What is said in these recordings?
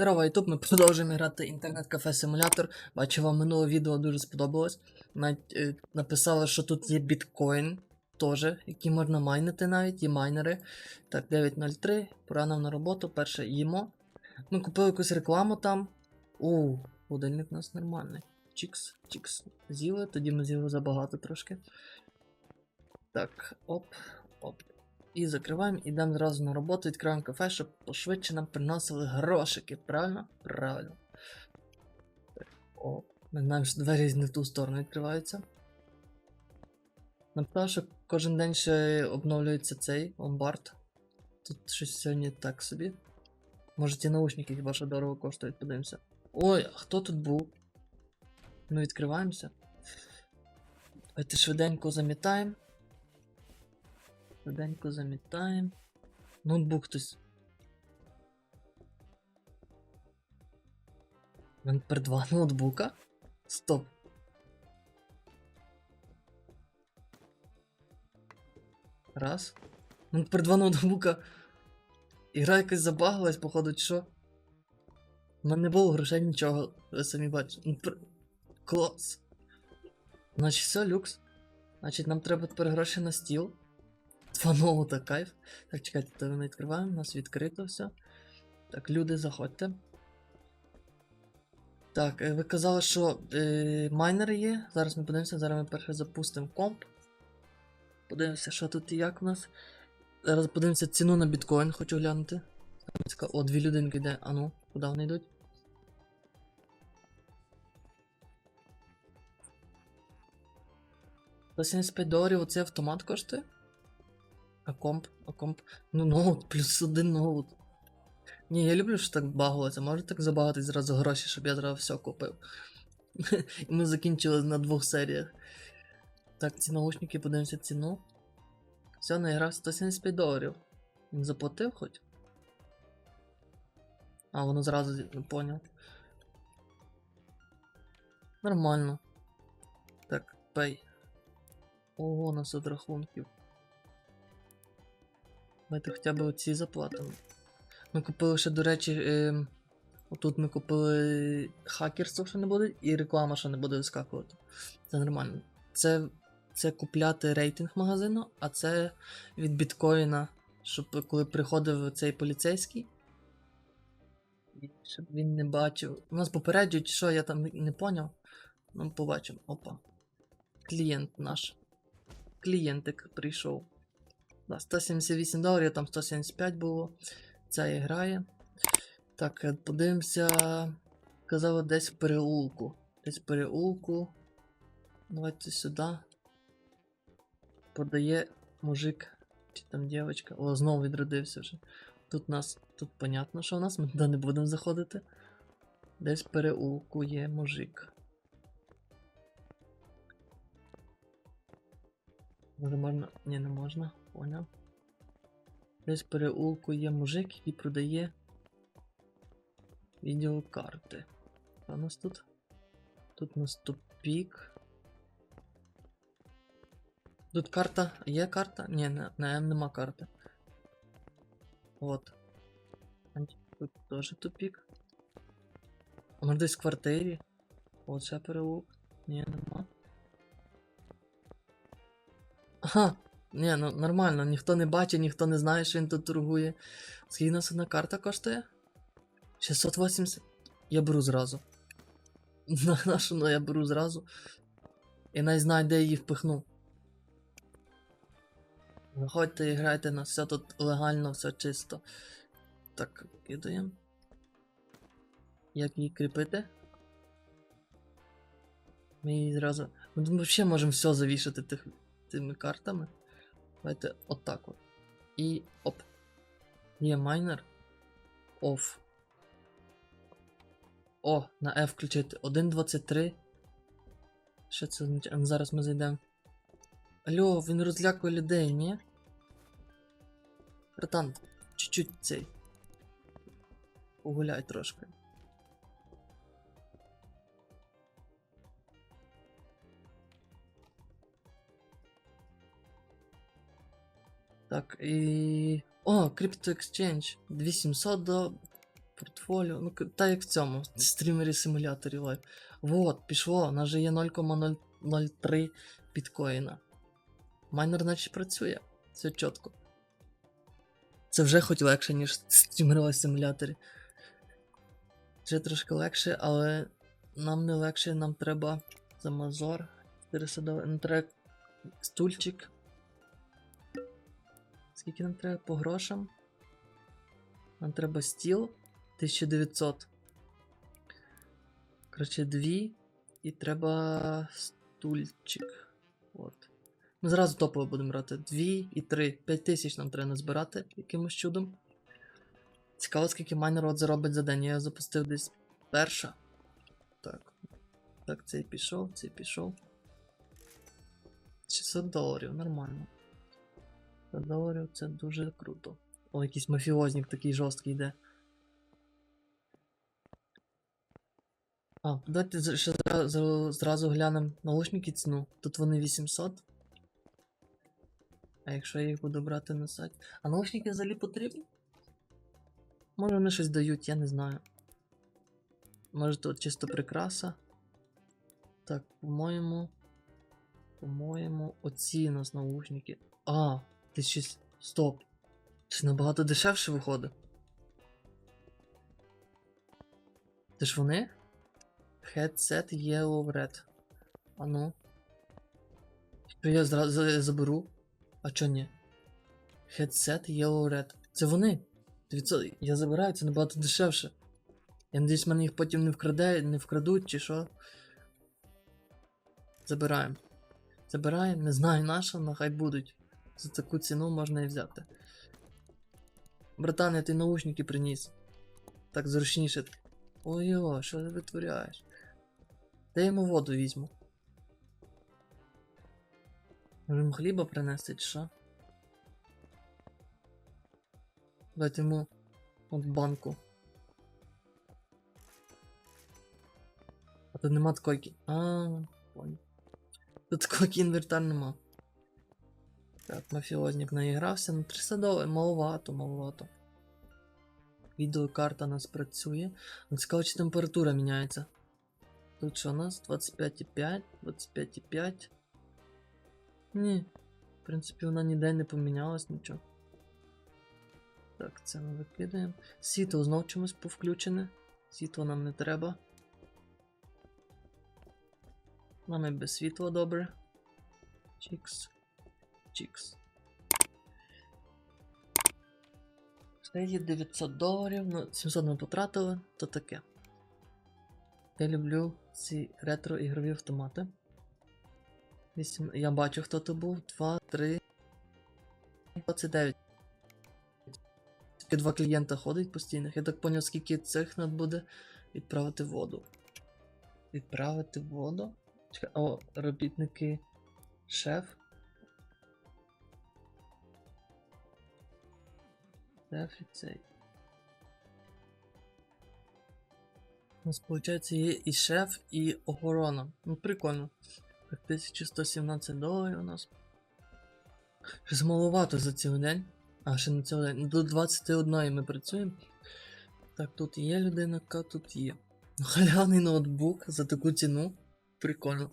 Здорово, Ютуб, ми продовжуємо грати інтернет-кафе симулятор. Бачу, вам минуле відео дуже сподобалось. Навіть е, написали, що тут є біткоін, теж, який можна майнити навіть, є майнери. Так, 9.03, пора нам на роботу, перше їмо. Ми купили якусь рекламу там. У, будильник у нас нормальний. Чікс, чікс. З'їли, тоді ми з'їли забагато трошки. Так, оп, оп. І закриваємо, ідемо зразу на роботу, відкриваємо кафе, щоб пошвидше нам приносили грошики, правильно? Правильно. О, ми знаємо, що двері не в ту сторону відкриваються. Напевно, що кожен день ще обновлюється цей ломбард. Тут щось сьогодні так собі. Може ті наушники хіба що дорого коштують, подивимося. Ой, а хто тут був? Ми відкриваємося. Давайте швиденько замітаємо. Швиденько замітаємо. Ноутбук хтось. Тепер два ноутбука. Стоп. Раз. У мене тепер два ноутбука. Ігра якось забагалась, походу, що. У мене не було грошей нічого, ви самі бачите. Ну, Клас. Значить, все, люкс. Значить, нам треба тепер гроші на стіл. Два ноута, кайф. Так, чекайте, то ми відкриваємо, у нас відкрито все. Так, люди, заходьте. Так, е, ви казали, що е, майнери є. Зараз ми подивимося, зараз ми перше запустимо комп. Подивимося, що тут і як у нас. Зараз подивимося ціну на біткоін, хочу глянути. О, дві людинки йде. А ну, куди вони йдуть? За 75 доларів оцей автомат коштує? А комп, а комп. Ну, ноут, плюс один ноут. Ні, я люблю, що так багалося. Може так забагати зразу гроші, щоб я зразу все купив. І ми закінчили на двох серіях. Так, ці наушники, подивимося ціну. Все, наіграв 175 доларів. Він заплатив хоч? А, воно зразу не поняв. Нормально. Так, пей. Ого, нас от рахунків. Давайте хоча б оці заплатимо. Ми купили ще, до речі, е, отут ми купили хакерство, що не буде, і реклама, що не буде вискакувати. Це нормально. Це, це купляти рейтинг магазину, а це від біткоїна, щоб коли приходив цей поліцейський. Щоб він не бачив. У нас попереджують, що я там не- поняв. Ну, побачимо. Опа. Клієнт наш. Клієнтик прийшов. Да, 178 доларів, там 175 було. Ця і грає. Так, е, подивимося. Казали десь в переулку. Десь в переулку. Давайте сюди. Подає мужик. Чи там дівчинка. О, знову відродився вже. Тут нас. Тут понятно, що у нас. Ми туди не будемо заходити. Десь в переулку є мужик. Може можна. Ні, не можна. Поняв. Десь переулку є мужик, який продає відеокарти. Що у нас тут? Тут у нас тупік. Тут карта. Є карта? Ні, на, М нема карти. От. Тут теж тупік. А може десь в квартирі? От ще переулок. Ні, нема. Ага, ні, ну нормально, ніхто не бачить, ніхто не знає, що він тут торгує. Скільки нас одна карта коштує? 680. Я беру зразу. На нашу, ну я беру зразу. І навіть знаю, де її впихну. Заходьте і грайте на все тут легально, все чисто. Так, кидаємо. Як її кріпити? Ми її зразу. Ми взагалі можемо все завішати тих, тими картами. Давайте отак от. І оп. Є майнер. Оф. О, на F включити. 1.23. Що це означає? Зараз ми зайдемо. Алло, він розлякує людей, ні? Братан, чуть-чуть цей. Погуляй трошки. Так, і. О, Crypto Exchange. 2700 до портфоліо. Ну, та як в цьому стрімері симуляторі лайв. Вот, пішло, у нас же є 0,003 біткоїна. Майнер, значить, працює. Все чітко. Це вже хоч легше, ніж стрімери в симуляторі. Вже трошки легше, але нам не легше, нам треба замазор. 400 доларів. Нам треба стульчик. Скільки нам треба по грошам? Нам треба стіл 1900. Коротше, дві. І треба стульчик. От. Ми зразу топово будемо брати. Дві і три. 5 тисяч нам треба назбирати якимось чудом. Цікаво, скільки майнер от заробить за день. Я запустив десь перша. Так. Так, цей пішов, цей пішов. 600 доларів, нормально. 600 доларів це дуже круто. О, якийсь мафіознік такий жорсткий йде. А, давайте ще зразу, зразу глянемо наушники ціну. Тут вони 800. А якщо я їх буду брати на сайт. А наушники взагалі потрібні? Може вони щось дають, я не знаю. Може тут чисто прикраса. Так, по-моєму. По-моєму, оці у нас наушники. А, ти щось. Стоп. Це набагато дешевше виходить. Це ж вони? Headset Yellow Red. А ну. Що я зразу заберу? А чо ні? Headset Yellow Red. Це вони. 900. Я забираю, це набагато дешевше. Я надіюсь, мене їх потім не вкраде, не вкрадуть, чи що. Забираємо. Забираємо, не знаю на що, але хай будуть. За таку ціну можна і взяти. Братан, я ти наушники приніс. Так зручніше. Ой-о, що ти витворяєш? Я йому воду візьму? Може йому хліба принести, чи що? Дайте йому от банку. А тут нема такої. А, понял. Тут такої інвертар нема. Так, мафіозник наігрався на 300 доларів. Маловато, маловато. Відеокарта у нас працює. Ну, Цікаво, чи температура міняється. Тут що у нас? 25,5, 25,5. Ні. В принципі, вона ніде не помінялась, нічого. Так, це ми викидаємо. Світло знов чомусь повключене. Світло нам не треба. Нам і без світла добре. Чікс. Чікс. Це є 900 доларів, ну 700 ми потратили, то таке. Я люблю ці ретро-ігрові автомати. 8... Я бачу, хто то був. 2, 3. 29. Тільки два клієнта ходить постійних. Я так поняв, скільки цих надо буде відправити воду. Відправити воду? Чекай, о, робітники. Шеф. Шеф і цей. У нас, виходить, є і шеф, і охорона. Ну, прикольно. Так, 1117 доларів у нас. Щось маловато за цілий день. А, ще не цілий день. До 21 ми працюємо. Так, тут є людина, яка тут є. Ну, Халявний ноутбук за таку ціну. Прикольно.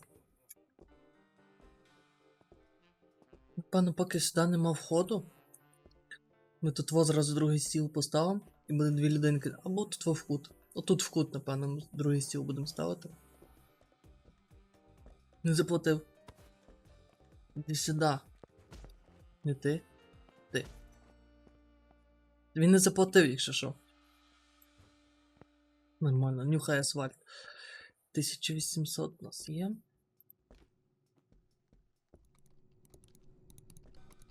Напевно, поки сюди нема входу. Ми тут во зразу другий стіл поставимо, і буде дві людинки. Або тут во вход. Отут вход, напевно, другий стіл будемо ставити. Не заплатив. Іди сюди. Не ти. Ти. Він не заплатив, якщо що. Нормально, нюхай асфальт. 1800 у нас є.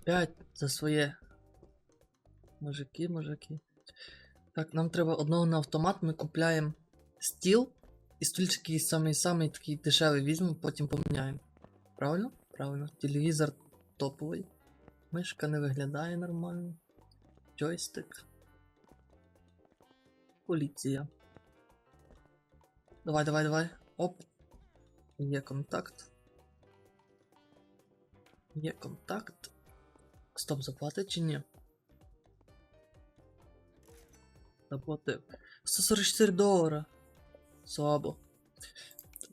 5 за своє. Мужики, мужики. Так, нам треба одного на автомат, ми купляємо стіл і стульчики самий самий такий дешевий візьмемо, потім поміняємо. Правильно? Правильно. Телевізор топовий. Мишка не виглядає нормально. Джойстик. Поліція. Давай, давай, давай. Оп. Є контакт. Є контакт. Стоп, заплатить чи ні? Заплатив. 144 долара. Слабо.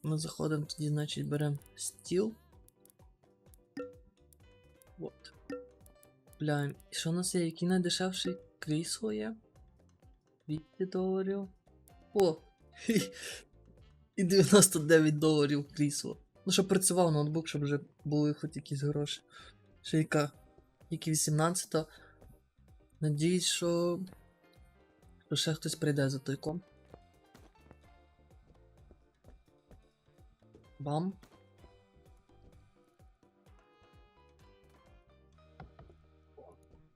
Ми заходимо тоді, значить, беремо стіл. От. Купляємо. І що у нас є? Який найдешевший крісло є? 200 доларів. О! І 99 доларів крісло. Ну, щоб працював ноутбук, щоб вже були хоч якісь гроші. Ще яка? Тільки 18 Надіюсь, що. Ще хтось прийде за той комп. Бам.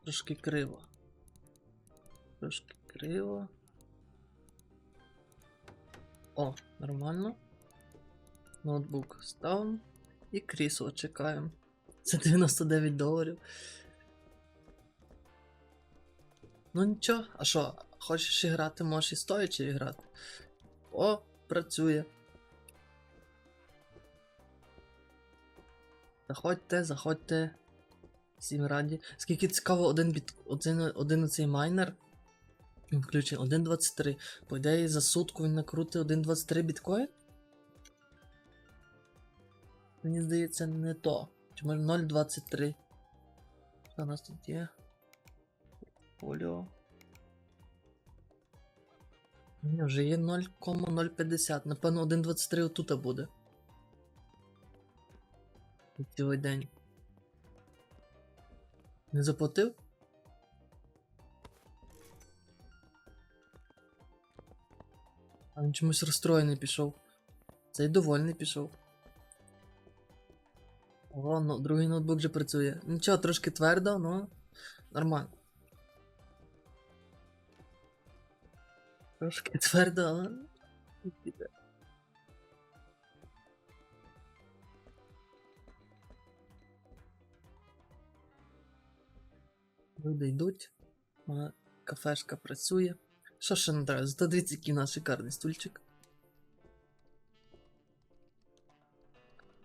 Трошки криво. Трошки криво. О, нормально. Ноутбук ставимо. І крісло чекаємо. Це 99 доларів. Ну нічого, а що, хочеш і грати, можеш і стоячи грати. О, працює. Заходьте, заходьте. Всім раді. Скільки цікаво, один біт. Один, один оцей майнер. Він включений 1.23. По ідеї за сутку він накрутить 1.23 біткоін? Мені здається, не то. Може 0.23. Що у нас тут є? Поліо. Ні, вже є 0,050. Напевно, 1.23 отута буде. Цілий день. Не заплатив? А він чомусь розстроєний пішов. Цей довольний пішов. О, ну, другий ноутбук вже працює. Нічого, трошки твердо, але нормально. Твердо, але. піде. Люди йдуть, кафешка працює. Що ще не треба? Зато дивіться, який у нас шикарний стульчик.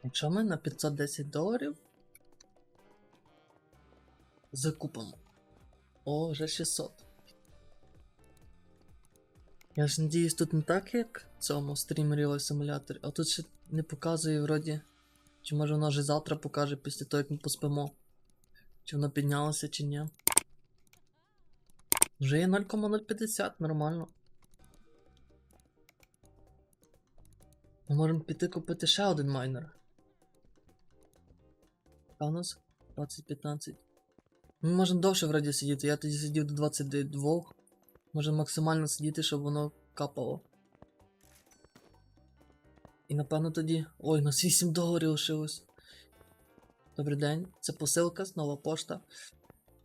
Якщо ми на 510 доларів закупимо. О, вже 600. Я ж надіюсь, тут не так, як в цьому стрімері симуляторі, а тут ще не показує вроді. Чи може воно вже завтра покаже після того, як ми поспимо. Чи воно піднялося, чи ні. Вже є 0,050, нормально. Ми можемо піти купити ще один майнер. Нас 20-15. Ми можемо довше вроді сидіти. Я тоді сидів до 22. Можемо максимально сидіти, щоб воно капало. І напевно тоді. Ой, у нас 8 доларів лишилось. Добрий день, це посилка, нова пошта.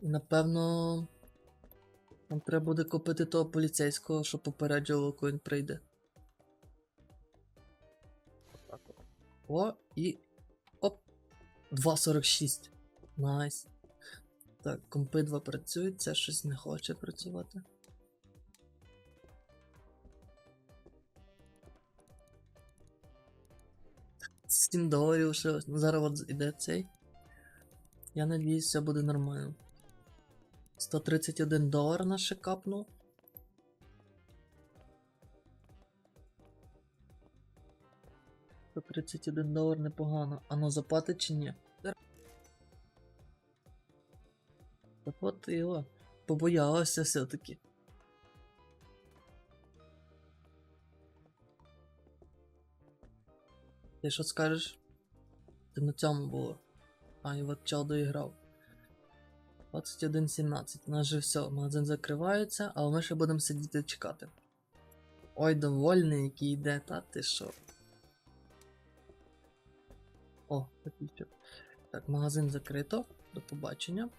І напевно. Нам треба буде купити того поліцейського, щоб попереджувало, коли він прийде. О, і. Оп! 2.46. Найс. Так, компи 2 працюють, це щось не хоче працювати. Сім доларів ще зараз от іде цей. Я надіюсь, все буде нормально. 131 долар наш ще капнув. Сто 31 долар непогано. А ну заплатить чи ні? Заплатила. Побоялася все-таки. Ти що скажеш? Ти на цьому було. А, і от чел доіграв. 21.17. У нас же все, магазин закривається, але ми ще будемо сидіти чекати. Ой, довольний, який йде, та ти що. О. Так, магазин закрито. До побачення.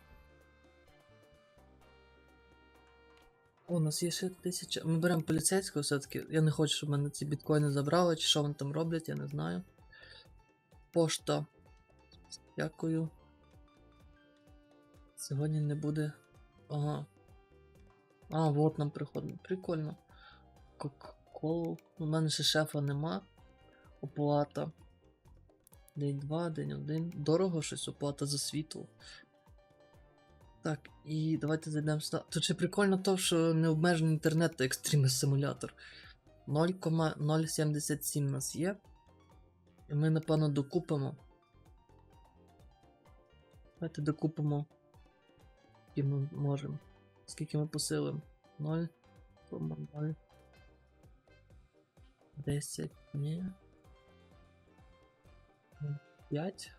У нас є ще тисяча. Ми беремо поліцейського все-таки. Я не хочу, щоб мене ці біткоїни забрали, чи що вони там роблять, я не знаю. Пошта. Дякую. Сьогодні не буде. Ага. А, вот нам приходить. Прикольно. Кока-колу. У мене ще шефа нема. Оплата. День 2, день 1. Дорого щось оплата за світло. Так, і давайте зайдемо сюди. Тут ще прикольно то, що необмежений інтернет та екстреміс симулятор. 0,077 у нас є. І ми, напевно, докупимо. Давайте докупимо. Скільки ми можемо. Скільки ми посилимо? 0,0. 10, ні. 5.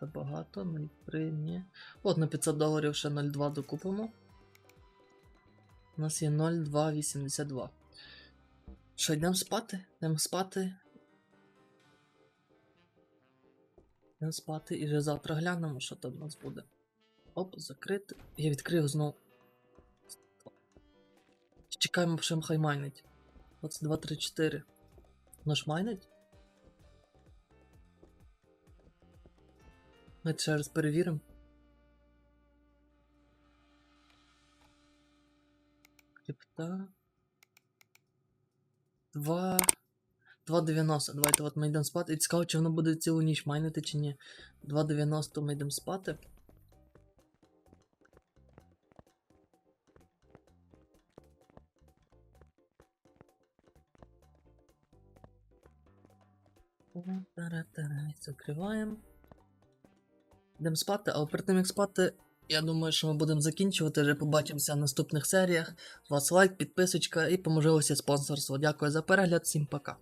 Забагато, 0,3, ні. От на 500 доларів ще 0,2 докупимо. У нас є 0,282. Що, йдемо спати? Йдемо спати. Йдемо спати і вже завтра глянемо, що там у нас буде. Оп, закрити. Я відкрив знову. Чекаємо, що хай майнить. 22, 3, 4. Воно ж майнить? Ми ще раз перевіримо. Крипта. 2. 2,90. Давайте от ми йдемо спати. І цікаво, чи воно буде цілу ніч майнити чи ні. 2,90 ми йдемо спати. Закриваємо. Йдемо спати, але перед тим як спати, я думаю, що ми будемо закінчувати. Вже побачимося в наступних серіях. Вас лайк, підписочка і по можливості спонсорство. Дякую за перегляд, всім пока.